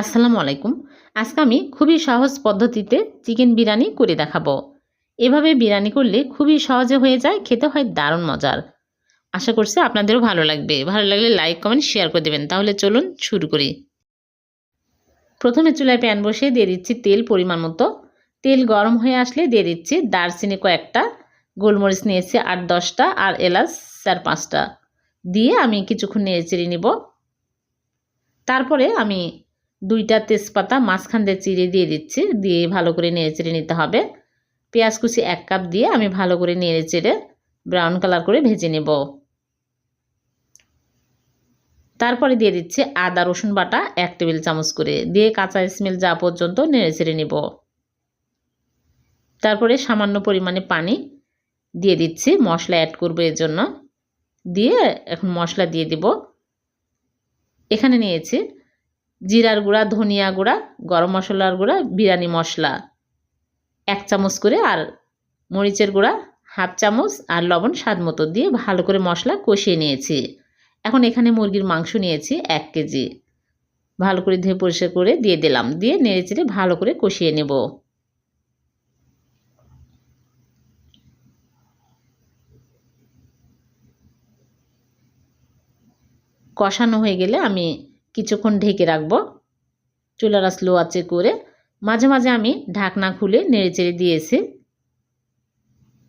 আসসালামু আলাইকুম। আজকে আমি খুবই সহজ পদ্ধতিতে চিকেন বিরিয়ানি করে দেখাবো। এভাবে বিরিয়ানি করলে খুবই সহজে হয়ে যায়, খেতে হয় দারুণ মজার। আশা করছি আপনাদেরও ভালো লাগবে। ভালো লাগলে লাইক, কমেন্ট, শেয়ার করে দেবেন। তাহলে চলুন শুরু করি। প্রথমে চুলায় প্যান বসিয়ে দিয়ে দিচ্ছি তেল পরিমাণ মতো। তেল গরম হয়ে আসলে দিয়ে দিচ্ছি দারচিনি কয়েকটা, গোলমরিচ নিয়েছি আট দশটা আর এলাচ চার পাঁচটা। দিয়ে আমি কিছুক্ষণ নেড়ে চেড়ে নিব। তারপরে আমি দুইটা তেজপাতা মাঝখান দিয়ে চিড়ে দিয়ে দিচ্ছি, দিয়ে ভালো করে নেড়ে চেড়ে নিতে হবে। পেঁয়াজ কুচি এক কাপ দিয়ে আমি ভালো করে নেড়ে চেড়ে ব্রাউন কালার করে ভেজে নেব। তারপরে দিয়ে দিচ্ছি আদা, রসুন বাটা এক টেবিল চামচ করে, দিয়ে কাঁচা স্মেল যা পর্যন্ত নেড়ে চেড়ে নেব। তারপরে সামান্য পরিমাণে পানি দিয়ে দিচ্ছি, মশলা অ্যাড করব এর জন্য। দিয়ে এখন মশলা দিয়ে দিব। এখানে নিয়েছি জিরার গুঁড়া, ধনিয়া গুঁড়া, গরম মশলার গুঁড়া, বিরিয়ানি মশলা। এক চামচ করে আর মরিচের গুঁড়া, হাফ চামচ আর লবণ স্বাদ মতো দিয়ে ভালো করে মশলা কষিয়ে নিয়েছি। এখন এখানে মুরগির মাংস নিয়েছি এক কেজি। ভালো করে ধুয়ে পরিষ্কার করে দিয়ে দিলাম। দিয়ে নেড়ে চেড়ে ভালো করে কষিয়ে নেব। কষানো হয়ে গেলে আমি কিছুক্ষণ ঢেকে রাখব। চুলার স্লো আছে করে মাঝে মাঝে আমি ঢাকনা খুলে নেড়ে চেড়ে দিয়েছি।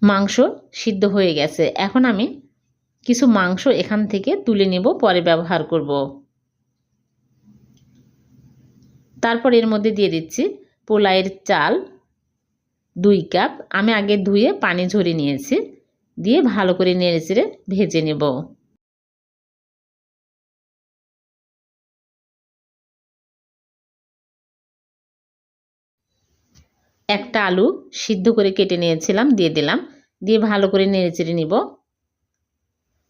মাংস সিদ্ধ হয়ে গেছে। এখন আমি কিছু মাংস এখান থেকে তুলে নেব, পরে ব্যবহার করব। তারপর এর মধ্যে দিয়ে দিচ্ছি পোলাইয়ের চাল দুই কাপ। আমি আগে ধুয়ে পানি ঝরে নিয়েছি। দিয়ে ভালো করে নেড়ে চেড়ে ভেজে নেব। একটা আলু সিদ্ধ করে কেটে নিয়েছিলাম, দিয়ে দিলাম। দিয়ে ভালো করে নেড়ে চেড়ে নিব।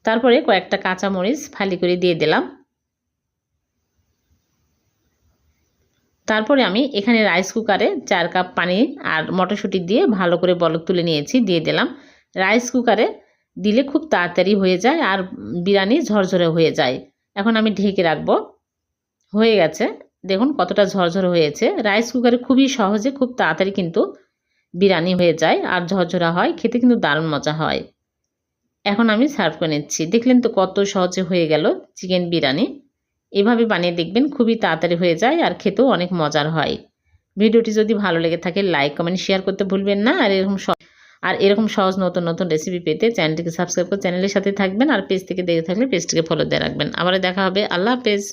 তারপরে কয়েকটা কাঁচামরিচ ফালি করে দিয়ে দিলাম। তারপরে আমি এখানে রাইস কুকারে চার কাপ পানি আর মটরশুঁটি দিয়ে ভালো করে বলক তুলে নিয়েছি, দিয়ে দিলাম। রাইস কুকারে দিলে খুব তাড়াতাড়ি হয়ে যায় আর বিরিয়ানি ঝরঝরে হয়ে যায়। এখন আমি ঢেকে রাখব। হয়ে গেছে। দেখুন কতটা ঝরঝর হয়েছে। রাইস কুকারে খুবই সহজে খুব তাড়াতাড়ি কিন্তু বিরিয়ানি হয়ে যায় আর ঝরঝরা হয়, খেতে কিন্তু দারুণ মজা হয়। এখন আমি সার্ভ করে নিচ্ছি। দেখলেন তো কত সহজে হয়ে গেল চিকেন বিরিয়ানি। এভাবে বানিয়ে দেখবেন খুবই তাড়াতাড়ি হয়ে যায় আর খেতেও অনেক মজার হয়। ভিডিওটি যদি ভালো লেগে থাকে লাইক কমেন্ট শেয়ার করতে ভুলবেন না। আর এরকম আর এরকম সহজ নতুন নতুন রেসিপি পেতে চ্যানেলটিকে সাবস্ক্রাইব করে চ্যানেলের সাথে থাকবেন আর পেজ থেকে দেখে থাকলে পেজটিকে ফলো দিয়ে রাখবেন। আবার দেখা হবে। আল্লাহ হাফেজ।